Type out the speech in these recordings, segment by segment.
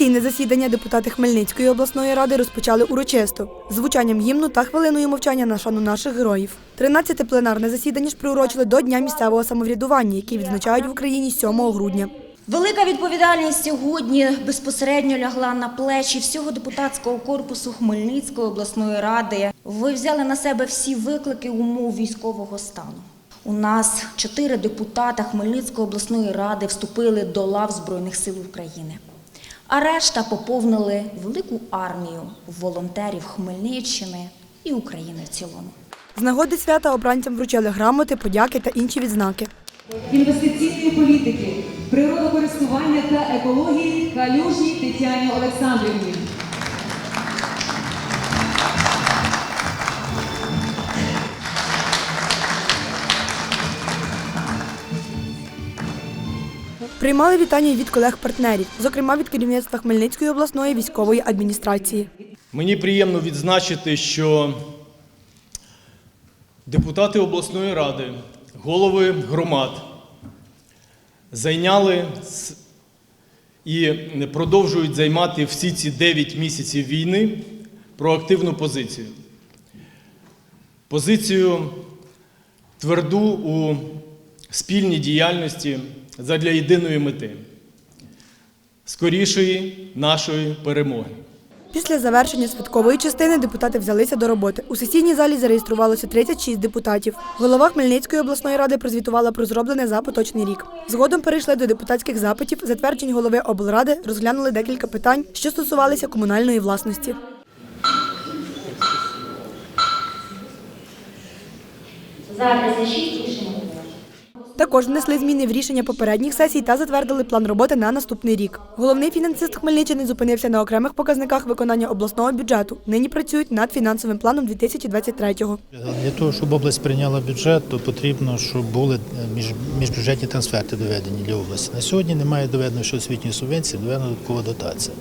Офіційне засідання депутати Хмельницької обласної ради розпочали урочисто звучанням гімну та хвилиною мовчання на шану наших героїв. 13-те пленарне засідання ж приурочили до Дня місцевого самоврядування, який відзначають в Україні 7 грудня. Велика відповідальність сьогодні безпосередньо лягла на плечі всього депутатського корпусу Хмельницької обласної ради. Ви взяли на себе всі виклики умов військового стану. У нас чотири депутата Хмельницької обласної ради вступили до лав Збройних сил України. А решта поповнили велику армію волонтерів Хмельниччини і України в цілому. З нагоди свята обранцям вручали грамоти, подяки та інші відзнаки. інвестиційної політики, природокористування та екології Калюжній Тетяні Олександрівні. Приймали вітання від колег-партнерів, зокрема від керівництва Хмельницької обласної військової адміністрації. Мені приємно відзначити, що депутати обласної ради, голови громад зайняли і продовжують займати всі ці 9 місяців війни проактивну позицію. Позицію тверду у спільній діяльності задля єдиної мети скорішої нашої перемоги. Після завершення святкової частини депутати взялися до роботи. У сесійній залі зареєструвалося 36 депутатів. Голова Хмельницької обласної ради прозвітувала про зроблене за поточний рік. Згодом перейшли до депутатських запитів, затверджень голови облради, розглянули декілька питань, що стосувалися комунальної власності. За 36 рішення прийнято. Також внесли зміни в рішення попередніх сесій та затвердили план роботи на наступний рік. Головний фінансист Хмельниччини зупинився на окремих показниках виконання обласного бюджету. Нині працюють над фінансовим планом 2023-го. Для того, щоб область прийняла бюджет, то потрібно, щоб були е, між, міжбюджетні трансферти доведені для області. На сьогодні немає доведено, що освітньої субвенції, доведена додаткова дотація.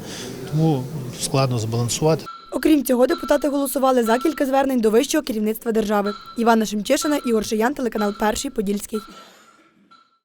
Тому складно збалансувати. Окрім цього, депутати голосували за кілька звернень до вищого керівництва держави. Івана Шемчишина, Ігор Шиян, телеканал Перший Подільський.